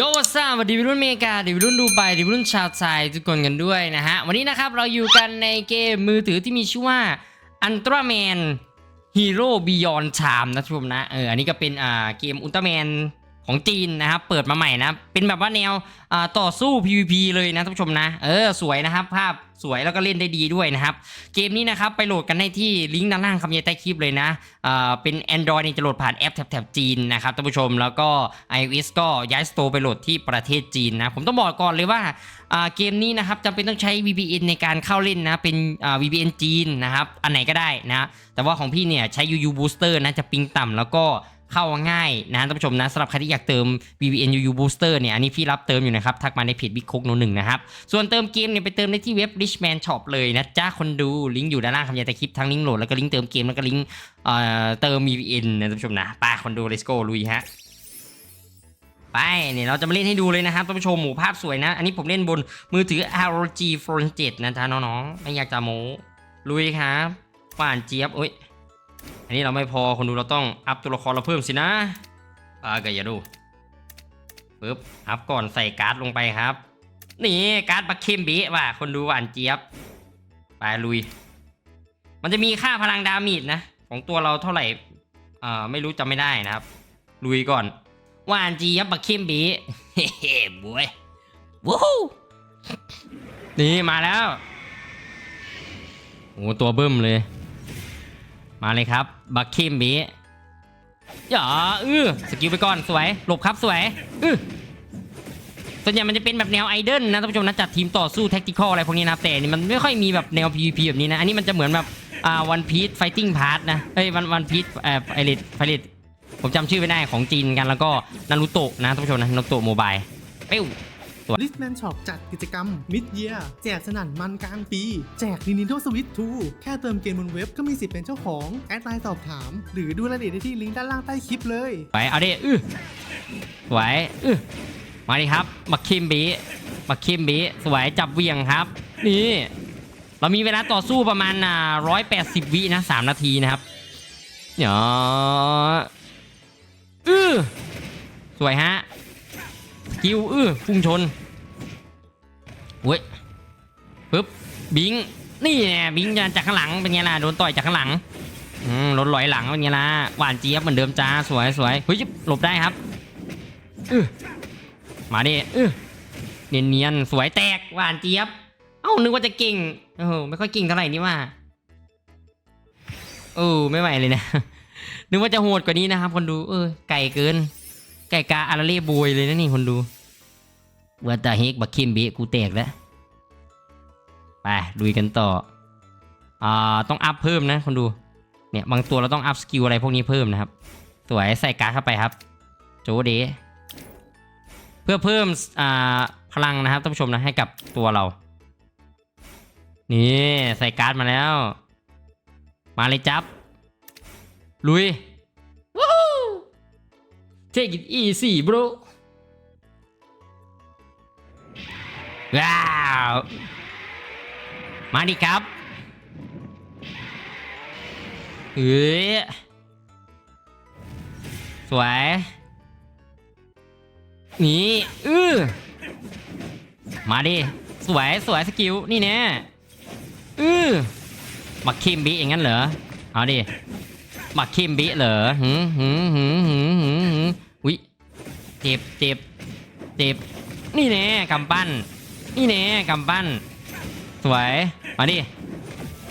โยซ่าสวัสดีวิรุ่นเมกาดีวิรุ่นดูไบดีวิรุ่นชาวไทยทุกคนกันด้วยนะฮะ วันนี้นะครับเราอยู่กันในเกมมือถือที่มีชื่อว่าอันต้าแมนฮีโร่บิยอนชามนะทุกคนนะ เออ อันนี้ก็เป็นอ่าเกมอุลตร้าแมน ของจีนนะครับ เปิดมาใหม่นะ เป็นแบบว่าแนวต่อสู้ PVP เลยนะท่านผู้ชมนะ เออ สวยนะครับ ภาพสวยแล้วก็เล่นได้ดีด้วยนะครับ เกมนี้นะครับ ไปโหลดกันได้ที่ลิงก์ด้านล่างคำยันใต้คลิปเลยนะอ่าเป็น Android นี่จะโหลดผ่านแอปแถบๆจีนนะครับท่านผู้ชมแล้วก็ iOS ก็ย้ายสโตร์ไปโหลดที่ประเทศจีนนะ ผมต้องบอกก่อนเลยว่าอ่าเกมนี้นะครับจำเป็นต้องใช้ VPN ในการเข้าเล่นนะ เป็นอ่า VPN จีนนะครับ อันไหนก็ได้นะ แต่ว่าของพี่เนี่ยใช้ UU Booster นะจะปิงต่ำแล้วก็ เข้าง่ายนะท่านผู้ชมนะสำหรับใครที่อยากเติม VPN UU Booster เนี่ยอันนี้พี่รับเติมอยู่นะครับ ทักมาในเพจบิ๊กคุกโนหนึ่งนะครับส่วนเติมเกมเนี่ยไปเติมได้ที่เว็บ Richman Shop เลยนะจ้าคนดูลิงก์อยู่ด้านล่างคำยันแต่คลิปทั้งลิงก์โหลดแล้วก็ลิงก์เติมเกมแล้วก็ลิงก์เอ่อเติม VPN นะท่านผู้ชมนะไปคนดู let's go ลุยฮะไปเนี่ยเราจะมาเล่นให้ดูเลยนะครับท่านผู้ชมหมูภาพสวยนะ อันนี้ผมเล่นบนมือถือ ROG Phone 7นะจ๊ะน้องๆไม่อยากจะโม้ลุยครับหวานเจี๊ยบโอ้ย อันนี้เราไม่พอคนดูเราต้องอัพตัวละครเราเพิ่มสินะอ่าก็อย่าดูปึ๊บอัพก่อนใส่การ์ดลงไปครับ นี่การ์ดบัคเคมบะว่ะคนดูหวานเจี๊ยบไปลุย มันจะมีค่าพลังดาเมิดนะ ของตัวเราเท่าไหร่อ่าไม่รู้จำไม่ได้นะครับ ลุยก่อนหวานเจี๊ยบบักเข้มบีเฮ้เฮ้บวยวู้ฮู้นี่มาแล้วโอ้ตัวเบิ้มเลย มาเลยครับ บักเข้มบีอย่าอื้อสกิลไปก่อนสวยหลบครับสวยอื้อส่วนใหญ่มันจะเป็นแบบแนวไอดอลนะท่านผู้ชมนะจัดทีมต่อสู้แท็กติคอลอะไรพวกนี้นะแต่นี่มันไม่ค่อยมีแบบแนว PVP แบบนี้นะ อันนี้มันจะเหมือนแบบอ่าวันพีซไฟติ้งพาร์ทนะเอ้ยวันวันพีซเอ่อไอริดไฟริดผมจำชื่อไม่ได้ของจีนกันแล้วก็นารูโตะนะท่านผู้ชมนะนารูโตะโมบายเป้ว ลิสแมนช็อปจัดกิจกรรม Mid Year แจกสนั่นมันกลางปี แจก Nintendo Switch 2 แค่เติมเกมบนเว็บก็มีสิทธิ์เป็นเจ้าของ แอดไลน์สอบถาม หรือดูรายละเอียดได้ที่ลิงก์ด้านล่างใต้คลิปเลยไปเอาดิอื้อสวยอื้อมาดิครับมาคิมบีมาคิมบีสวยจับเหวียงครับ นี่ เรามีเวลาต่อสู้ประมาณอ่าร้อยแปดสิบวินะสามนาทีนะครับเดี๋ยวอื้อสวยฮะ กิลอื้อพุ่งชนเว้ยปึ๊บบิงนี่แน่บิงจากข้างหลังเป็นไงล่ะโดนต่อยจากข้างหลังอืมรถลอยหลังเป็นไงล่ะหวานเจี๊ยบเหมือนเดิมจ้าสวยสวยเฮ้ยหลบได้ครับเออมาดิเออเนียนเนียนสวยแตกหวานเจี๊ยบ เอ้านึกว่าจะเก่งโอ้โหไม่ค่อยเก่งเท่าไหร่นี่ว่าโอ้ไม่ไหวเลยนะนึกว่าจะโหดกว่านี้นะครับคนดูเออไก่เกิน ไก่กาอาราเล่บวยเลยนะนี่คนดูว่าแต่เฮกบักคิมเบะกูแตกแล้ว ไปลุยกันต่อ อ่า ต้องอัพเพิ่มนะคนดู เนี่ยบางตัวเราต้องอัพสกิลอะไรพวกนี้เพิ่มนะครับ สวยใส่การ์ดเข้าไปครับ โจเดเพื่อเพิ่ม อ่า พลังนะครับท่านผู้ชมนะให้กับตัวเรา นี่ใส่การ์ดมาแล้ว มาเลยจับ ลุย take it easy bro ว้าว มาดิครับ เฮ้ย สวย นี่อื้อมาดิ สวย สวยสกิล นี่แน่อื้อมาคิมบิอย่างนั้นเหรอ เอาดิ มาคิมบิเหรอหืมหืมหืมหืมหืมหืมอุ้ยเจ็บเจ็บเจ็บนี่แน่กำปั้น นี่แน่กำปั้น สวย มาดิ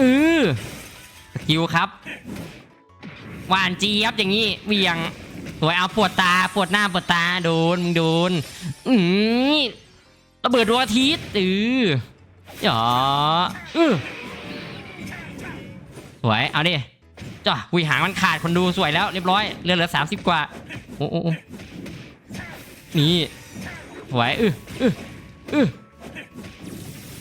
อือสกิลครับ หวานเจี๊ยบอย่างนี้เวียง สวยเอาปวดตาปวดหน้าปวดตาโดนมึงโดนอือระเบิดดวงอาทิตย์อือหยออือสวย เอาดิ จ้ะหุยหางมันขาดคนดูสวยแล้วเรียบร้อยเลือดเหลือสามสิบกว่าโอ้โอ้โอ้นี่สวยอืออืออือ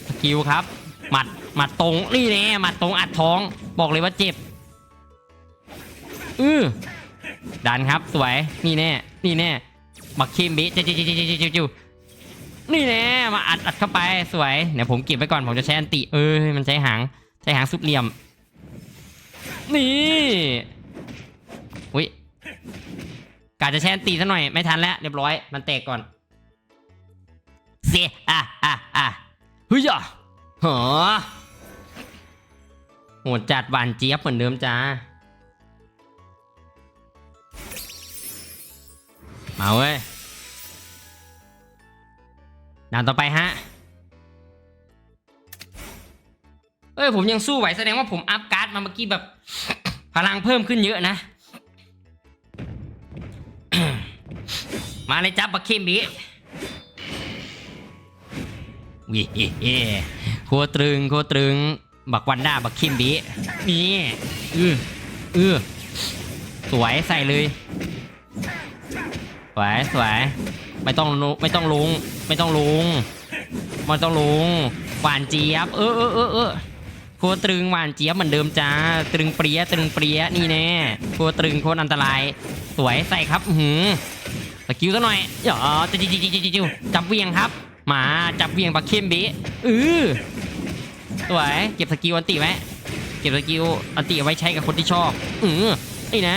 สกิลครับ หมัดหมัดตรงนี่แน่หมัดตรงอัดท้อง บอกเลยว่าเจ็บอือดันครับสวยนี่แน่นี่แน่บักคิมบิจิจิจิวจิจิจินี่แน่มาอัดอัดเข้าไปสวยเดี๋ยวผมเก็บไว้ก่อนผมจะใช้อันติเออมันใช้หางใช้หางสุดเหลี่ยม นี่อุ้ยกาจะใช้อันติซะหน่อยไม่ทันแล้วเรียบร้อยมันแตกก่อนเซอะอะอะเฮ้ยอะหอโหดจัดหวานเจี๊ยบเหมือนเดิมจ้ามาเว้ยด่านต่อไปฮะ เอ้ยผมยังสู้ไหวแสดงว่าผมอัพก มาเมื่อกี้แบบพลังเพิ่มขึ้นเยอะนะ มาเลยจ้าบักคิมบีวิเฮ้เฮ้โคตรึงโคตรึง บักวันด้าบักคิมบีนี่อืออือสวยใส่เลยสวยสวยไม่ต้องลงไม่ต้องลงไม่ต้องลงไม่ต้องลงหวานเจี๊ยบ เออเออเออเออ คตรตรึงหวานเจี๊ยบเหมือนเดิมจ้า ตรึงเปรี้ยตรึงเปรี้ยนี่แน่โคตรตรึงโคตรอันตราย สวยใส่ครับหือสกิลซะหน่อยอ๋อจิจิจิจิจิจิจับเวียงครับ มาจับเวียงปลาเข้มบีเออสวยเก็บสกิลอันติไว้เก็บสกิลอันติเอาไว้ใช้กับคนที่ชอบเออไอ้นะ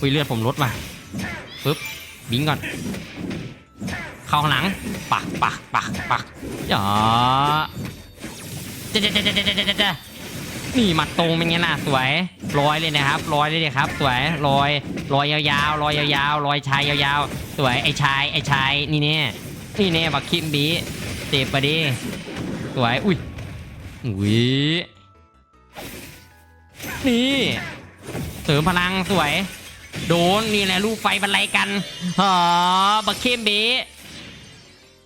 อุ้ยเลือดผมลดว่ะปึ๊บบิงก่อนเข้าข้างหลังปักปักปักปักอย่าเจ๊เจ๊เจ๊เจ๊เจ๊เจ๊เจ๊ นี่หมัดตรงเป็นไงล่ะสวยลอยเลยนะครับลอยเลยเลยครับ สวยลอยลอยยาวๆลอยยาวๆลอยชายยาวๆ สวยไอ้ชายไอ้ชายนี่แน่นี่แน่บักคิมบีเจ็บปะดิสวยอุ้ยอุ้ยนี่เสริมพลังสวย โดนนี่แหละลูกไฟบรรลัยกันหอบักเข้มบะ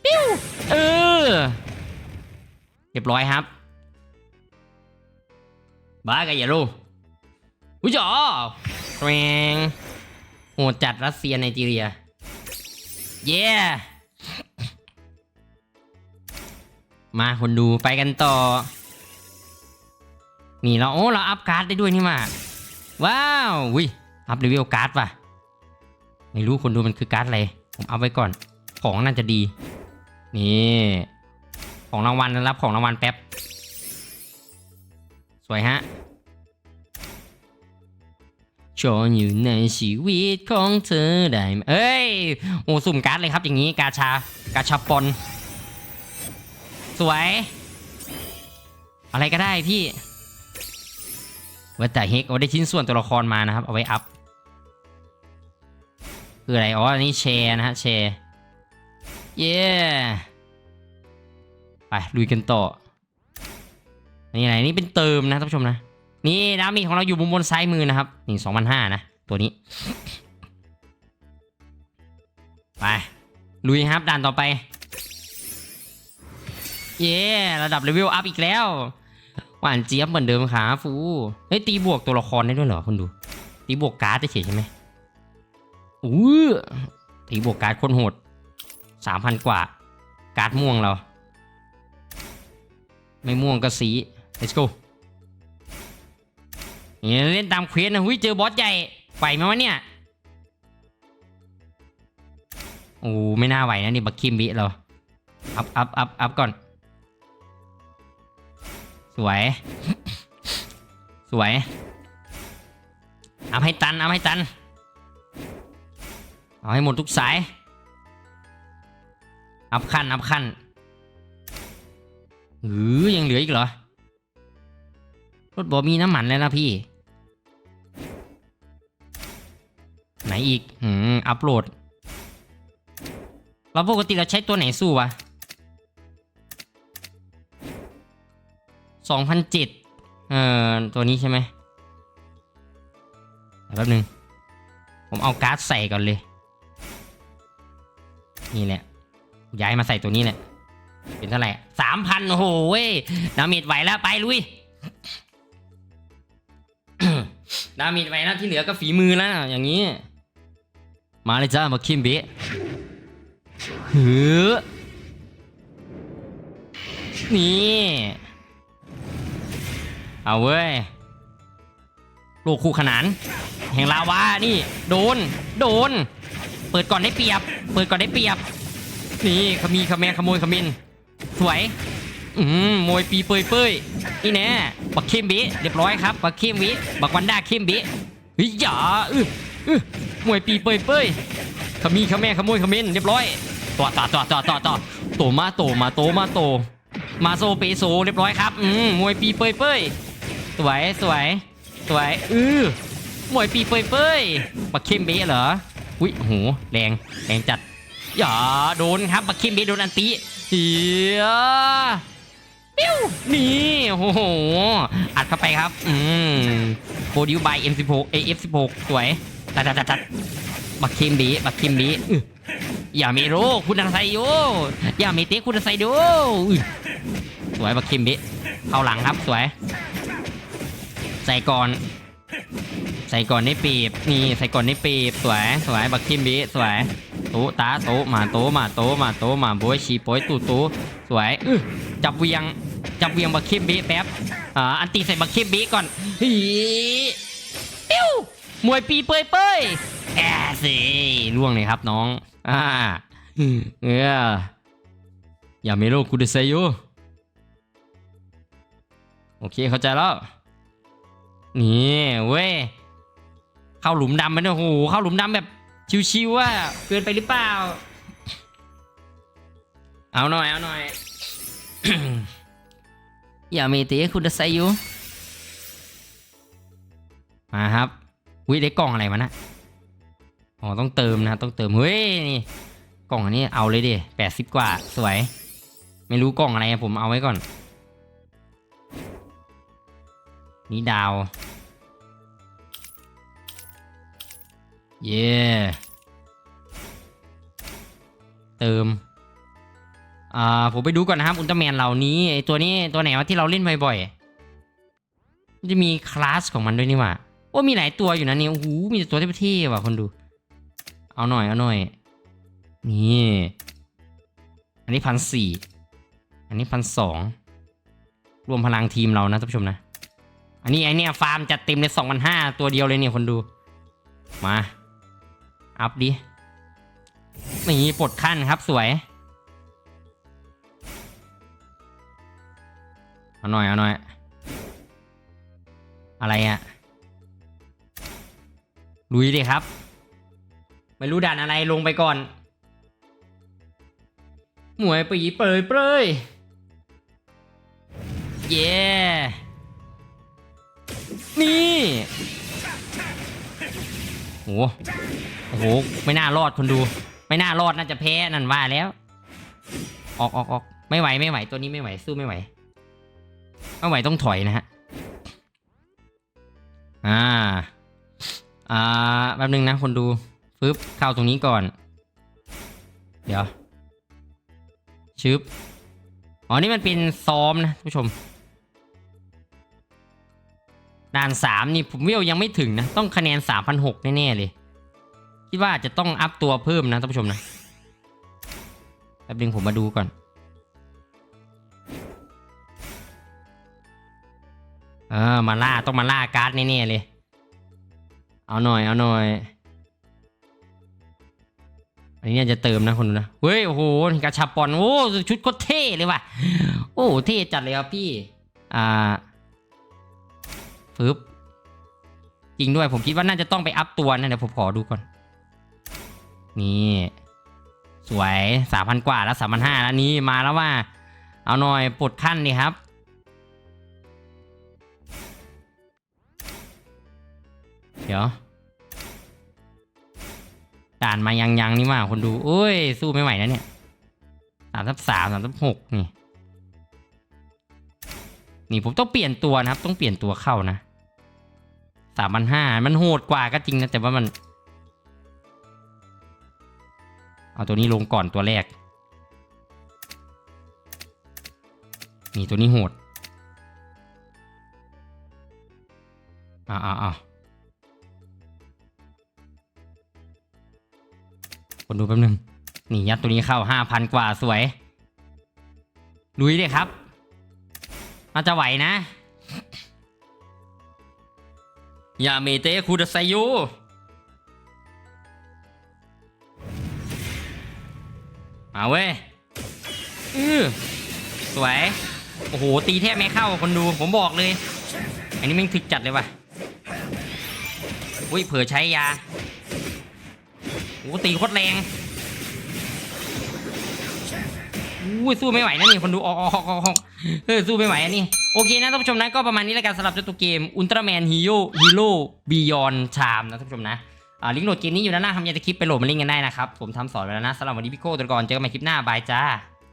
ปิ้วเออเรียบร้อยครับ บ้ากันอย่าลูอุ้ยจ๋อแรงโหจัดรัสเซียไนจีเรีย เย้มาคนดูไปกันต่อ นี่เราโอ้เราอัพการ์ดได้ด้วยนี่มา ว้าววิอัพเลเวลการ์ดว่ะ ไม่รู้คนดูมันคือการ์ดอะไร ผมเอาไว้ก่อน ของน่าจะดี นี่ ของรางวัลรับของรางวัลแป๊บ สวยฮะชอนอยู่ในชีวิตของเธอได้ไหมเอ้ย โอ้สุ่มการ์ดเลยครับอย่างนี้กาชากาชาปน สวย อะไรก็ได้พี่ว่าแต่เฮกเอาได้ชิ้นส่วนตัวละครมานะครับ เอาไว้อัพ คืออะไร อ๋อ อันนี้แชร์นะฮะแชร์ เย้ ไปลุยกันต่อ นนี้อะไรนี่เป็นเติมนะท่านผู้ชมนะ นี่ดามีของเราอยู่มุมบนซ้ายมือนะครับนี่สองพันห้านะ ตัวนี้ ไป ลุยครับด่านต่อไป เย้ระดับเลเวลอัพอีกแล้ว หวานเจี๊ยบเหมือนเดิมขาฟูเฮ้ยตีบวกตัวละครได้ด้วยเหรอคุณดู ตีบวกการ์ดได้เฉยใช่ไหมอู้ตีบวกการ์ดโคนโหดสามพันกว่า การ์ดม่วงเรา ไม่ม่วงก็สี let's go เล่นตามเควสนะหุ้ยเจอบอสใหญ่ไหวไหมวะเนี่ยโอ้ไม่น่าไหวนะนี่บักคิมบิเราอัพอัพอัพอัพก่อน สวย สวยเอาให้ตันเอาให้ตัน เอาให้หมดทุกสาย อัพขั้น อัพขั้นหือยังเหลืออีกเหรอ รถบอมีน้ำมันแล้วนะพี่ ไหนอีกหืม อัพโหลด เราปกติเราใช้ตัวไหนสู้วะสองพันเจ็ดเอ่อ ตัวนี้ใช่ไหมแป๊บนึง ผมเอาการ์ดใส่ก่อนเลย นี่แหละ ย้ายมาใส่ตัวนี้แหละ เป็นเท่าไหร่สามพันโอ้โหเว้ยดาเมจไหวแล้วไปลุย ดาเมจไหวแล้วที่เหลือก็ฝีมือแล้วอย่างนี้ มาเลยจ้ามาคิมเบะหือนี่เอาเว้ยโลกคู่ขนาน แห่งลาวานี่ โดน โดน เปิดก่อนได้เปรียบ เปิดก่อนได้เปรียบ นี่ขมีขแมขโมยขมิน สวย อืมมวยปีเปยเปยนี่แน่บักเข้มบิเรียบร้อยครับบักเข้มบิบักวันด้าเข้มบิเฮ้ยอย่าอื้ออื้อมวยปีเปยเปยขมีขแม่ขโมยขมินเรียบร้อยตัวต่อต่อต่อต่อต่อโตมาโตมาโตมาโต มาโซเปโซเรียบร้อยครับอืมมวยปีเปยเปยสวยสวยสวยอือมวยปีเปยเปยบักเข้มบะเหรออุ้ยโหแรงแรงจัดอย่าโดนครับบักเข้มบะโดนอันติเฮีย ปิ้วนี่โอ้โหอัดเข้าไปครับ อืมโคดิวบาย M16 เอ F16 สวยตัดตัดตัดตัดบักเข้มบะบักเข้มบะอื้ออย่าเมโรคุณอาไซโยอย่าเมเตะคุณอาไซโดอื้อสวยบักคิมบิเข้าหลังครับสวย ใส่ก่อน ใส่ก่อนได้ปีบนี่ใส่ก่อนได้ปีบสวย สวยบักคิมบิสวยโตตาโตมาโตมาโตมาโตมาโบยชีโปยตูตูสวยจับเวียง จับเวียงบักคิมบิแป๊บอ่าอันตีใส่บักคิมบิก่อนฮีปิ้วมวยปีเปยเปยแอะสิล่วงเลยครับน้องอ่าเอออย่าเมโลกูเดไซโยโอเคเข้าใจแล้วนี่เว้ยเข้าหลุมดำไปเนี่ยโอ้โหเข้าหลุมดำแบบชิวๆว่าเกินไปหรือเปล่า เอาหน่อยเอาหน่อย อย่ามเตะคุณจะใส่อยู่ มาครับวิได้กล่องอะไรมานะอ๋อต้องเติมนะต้องเติมเฮ้ยนี่กล่องอันนี้เอาเลยดิแปดสิบกว่าสวย ไม่รู้กล่องอะไรอะผมเอาไว้ก่อน นี่ดาว เย่เติม อ่าผมไปดูก่อนนะครับอุลตร้าแมนเหล่านี้ไอตัวนี้ตัวไหนวะที่เราเล่นบ่อยๆมันจะมีคลาสของมันด้วยนี่ว่าโอ้มีหลายตัวอยู่นะเนี่ยโอ้โหมีแต่ตัวเท่ๆว่ะคนดู เอาหน่อยเอาหน่อย นี่ อันนี้พันสี่อันนี้พันสองรวมพลังทีมเรานะท่านผู้ชมนะ อันนี้ไอเนี่ยฟาร์มจัดเต็มเลยสองพันห้าตัวเดียวเลยเนี่ยคนดู มา อัพดินี่ปลดขั้นครับสวย เอาหน่อยเอาหน่อย อะไรอะ่ะลุยดิครับ ไม่รู้ด่านอะไรลงไปก่อน หมวยปีเปรยเปยเย้นี่โหโอ้โห ไม่น่ารอดคนดู ไม่น่ารอดน่าจะแพ้นั่นว่าแล้ว ออกออกออกไม่ไหวไม่ไหวตัวนี้ไม่ไหวสู้ไม่ไหว ไม่ไหวต้องถอยนะฮะ อ่า อ่าแป๊บนึงนะคนดูฟึบเข้าตรงนี้ก่อน เดี๋ยวชึบอ๋อนี่มันเป็นซ้อมนะผู้ชม ด่านสามนี่ผมวิวยังไม่ถึงนะ ต้องคะแนนสามพันหกแน่ๆเลย คิดว่าจจะต้องอัพตัวเพิ่มนะท่านผู้ชมนะแป๊บนึงผมมาดูก่อน เออมาล่าต้องมาล่าการ์ดแน่ๆเลย เอาหน่อยเอาหน่อยอันนี้จะเติมนะคนดูนะเฮ้ยโอ้โหกระชับปอนโอ้ชุดก็เท่เลยว่ะโอ้เท่จัดเลยครับพี่อ่าฟึบจริงด้วยผมคิดว่าน่าจะต้องไปอัพตัวนะเดี๋ยวผมขอดูก่อน นี่สวยสามพันกว่าแล้วสามพันห้าแล้วนี้มาแล้วว่า เอาหน่อยปลดขั้นดิครับ เดี๋ยว ด่านมายังยังนี่มาคนดูโอ้ย สู้ไม่ไหวนะเนี่ยสามทับสามสามทับหกนี่ นี่ผมต้องเปลี่ยนตัวนะครับ ต้องเปลี่ยนตัวเข้านะสามพันห้ามันโหดกว่าก็จริงนะ แต่ว่ามัน เอาตัวนี้ลงก่อนตัวแรก นี่ตัวนี้โหดอ้าวอ้าว อ้าวคนดูแป๊บนึงนี่ยัดตัวนี้เข้าห้าพันกว่าสวยลุยเลยครับน่าจะไหวนะอย่าเมเตะคูดไซโยมาเว้ยอือสวย โอ้โห ตีแทบไม่เข้าคนดูผมบอกเลย อันนี้แม่งถึกจัดเลยว่ะ อุ้ยเผลอใช้ยา อ้ตีโคตรแรงอู้ยสู้ไม่ไหวนะนี่คนดูออกออกออกเออสู้ไม่ไหวอันนี้โอเคนะท่านผู้ชมนะก็ประมาณนี้แล้วกันสำหรับเจ้าตัวเกมอุลตร้าแมนฮีโร่ฮีโร่บียอนชามนะท่านผู้ชมนะอ่าลิงก์โหลดเกมนี้อยู่ด้านล่างทำยังจะคลิปไปโหลดมาลิงก์กันได้นะครับผมทำสอนไว้แล้วนะสำหรับวันนี้พี่โก้ตัวก่อนเจอกันใหม่คลิปหน้าบายจ้า